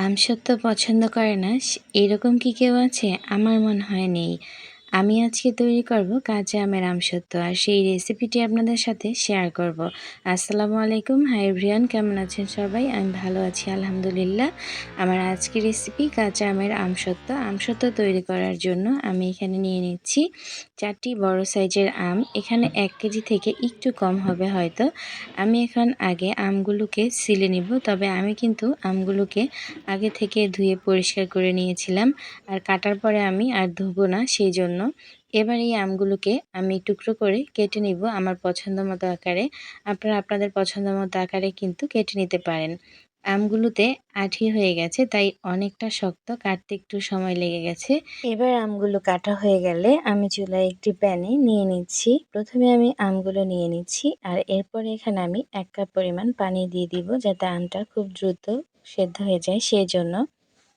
আমসত্ত্ব পছন্দ করে না এরকম কি কেউ আছে? আমার মনে হয় নেই। আমি আজকে তৈরি করব কাঁচা আমের আমসত্ত্ব আর সেই রেসিপিটি আপনাদের সাথে শেয়ার করব। আসসালামু আলাইকুম। হাই এভরিওয়ান কেমন আছেন সবাই? আমি ভালো আছি, আলহামদুলিল্লাহ। আমার আজকের রেসিপি কাঁচা আমের আমসত্ত্ব আমসত্ত্ব তৈরি করার জন্য আমি এখানে নিয়ে নিচ্ছি চারটি বড় সাইজের আম। এখানে এক কেজি থেকে একটু কম হবে হয়তো। আমি এখন আগে আমগুলোকে সিলে নিব, তবে আমি কিন্তু আমগুলোকে আগে থেকে ধুয়ে পরিষ্কার করে নিয়েছিলাম। আর কাটার পরে আমি আর ধুবো না, সেই জন্য এবার এই আমগুলোকে আমি টুকরো করে কেটে নিব আমার পছন্দ মতো আকারে। আপনারা আপনাদের পছন্দ মতো আকারে কিন্তু কেটে নিতে পারেন। আমগুলোতে আঠি হয়ে গেছে, তাই অনেকটা শক্ত, কাটতে একটু সময় লেগে গেছে। এবার আমগুলো কাটা হয়ে গেলে আমি চুলায় একটি প্যানে নিয়ে নিচ্ছি। প্রথমে আমি আমগুলো নিয়ে নিচ্ছি আর এরপরে এখানে আমি এক কাপ পরিমাণ পানি দিয়ে দিব যাতে আমটা খুব দ্রুত সেদ্ধ হয়ে যায় সেই জন্য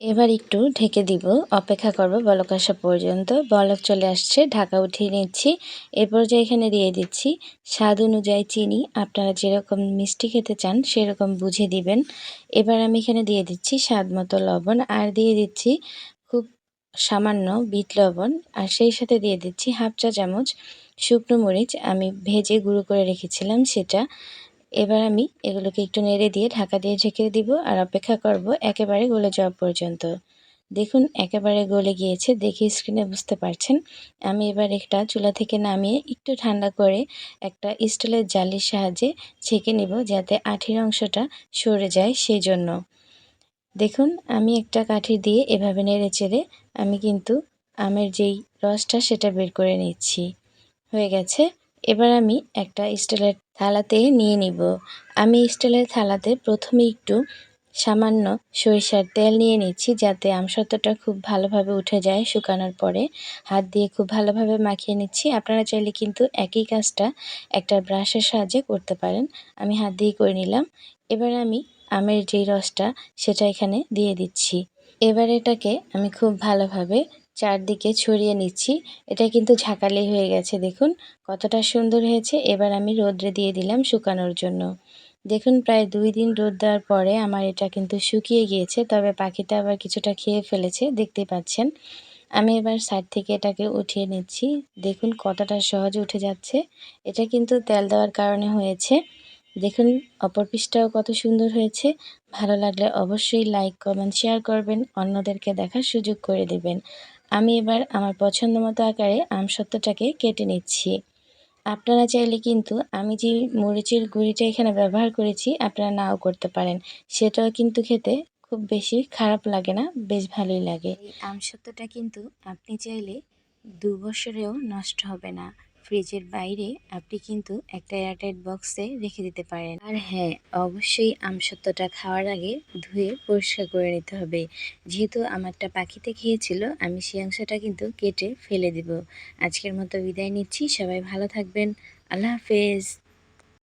এবার একটু ঢেকে দিব। অপেক্ষা করব বলক আসা পর্যন্ত। বলক চলে আসছে, ঢাকা উঠিয়ে নিচ্ছি। এরপর যে এখানে দিয়ে দিচ্ছি, স্বাদ অনুযায়ী চিনি। আপনারা যেরকম মিষ্টি খেতে চান, সেরকম বুঝে দিবেন। এবার আমি এখানে দিয়ে দিচ্ছি স্বাদ মতো লবণ। আর দিয়ে দিচ্ছি খুব সামান্য বিট লবণ। আর সেই সাথে দিয়ে দিচ্ছি হাফ চা চামচ শুকনো মরিচ। আমি ভেজে গুঁড়ো করে রেখেছিলাম সেটা। এবার আমি এগুলোকে একটু নেড়ে দিয়ে ঢাকা দিয়ে ঢেকে দিব আর অপেক্ষা করব একেবারে গলে যাওয়া পর্যন্ত। দেখুন, একেবারে গলে গিয়েছে দেখে স্ক্রিনে বুঝতে পারছেন। আমি এবার একটা চুলা থেকে নামিয়ে একটু ঠান্ডা করে একটা স্টিলের জালির সাহায্যে ছেঁকে নিব যাতে আঠির অংশটা সরে যায় সেই জন্য দেখুন, আমি একটা কাঠি দিয়ে এভাবে নেড়ে চেড়ে আমি কিন্তু আমের যেই রসটা সেটা বের করে নিচ্ছি। হয়ে গেছে। এবার আমি একটা স্টিলের থালাতে নিয়ে নিব। আমি স্টিলের থালাতে প্রথমে একটু সামান্য সরিষার তেল নিয়ে নিচ্ছি, যাতে আমসত্ত্বটা খুব ভালোভাবে উঠে যায় শুকানোর পরে। হাত দিয়ে খুব ভালোভাবে মাখিয়ে নিচ্ছি। আপনারা চাইলে কিন্তু একই কাজটা একটা ব্রাশের সাহায্যে করতে পারেন। আমি হাত দিয়ে করে নিলাম। এবার আমি আমের যেই রসটা, সেটা এখানে দিয়ে দিচ্ছি। এবার এটাকে আমি খুব ভালোভাবে চারদিকে ছড়িয়ে নিচ্ছি। এটা কিন্তু ঝাঁকালি হয়ে গেছে, দেখুন। কতটা সুন্দর হয়েছে। এবার আমি রোদ্রে দিয়ে দিলাম শুকানোর জন্য। দেখুন, প্রায় দুই দিন রোদ দেওয়ার পরে আমার এটা কিন্তু শুকিয়ে গিয়েছে, তবে পাখিটা আবার কিছুটা খেয়ে ফেলেছে, দেখতে পাচ্ছেন। আমি এবার সাইড থেকে এটাকে উঠিয়ে নিচ্ছি। দেখুন, কতটা সহজে উঠে যাচ্ছে। এটা কিন্তু তেল দেওয়ার কারণে হয়েছে। দেখুন, অপর পিসটাও কত সুন্দর হয়েছে। ভালো লাগলে অবশ্যই লাইক, কমেন্ট, শেয়ার করবেন। অন্যদেরকে দেখার সুযোগ করে দেবেন। আমি এবার আমার পছন্দ মতো আকারে আমসত্ত্বটাকে কেটে নিচ্ছি। আপনারা চাইলে কিন্তু আমি যে মরিচের গুঁড়িটা এখানে ব্যবহার করেছি, আপনারা নাও করতে পারেন। সেটাও কিন্তু খেতে খুব বেশি খারাপ লাগে না, বেশ ভালোই লাগে। আমসত্ত্বটা কিন্তু আপনি চাইলে দু বছরেও নষ্ট হবে না। ফ্রিজের বাইরে আপনি কিন্তু একটা এয়ারটাইট বক্সে রেখে দিতে পারেন। আর হ্যাঁ অবশ্যই আমসত্ত্বটা খাওয়ার আগে ধুয়ে পরিষ্কার করে নিতে হবে। যেহেতু আমারটা পাখিতে খেয়েছিল, আমি সেই অংশটা কিন্তু কেটে ফেলে দেব। আজকের মতো বিদায় নিচ্ছি, সবাই ভালো থাকবেন। আল্লাহ হাফেজ।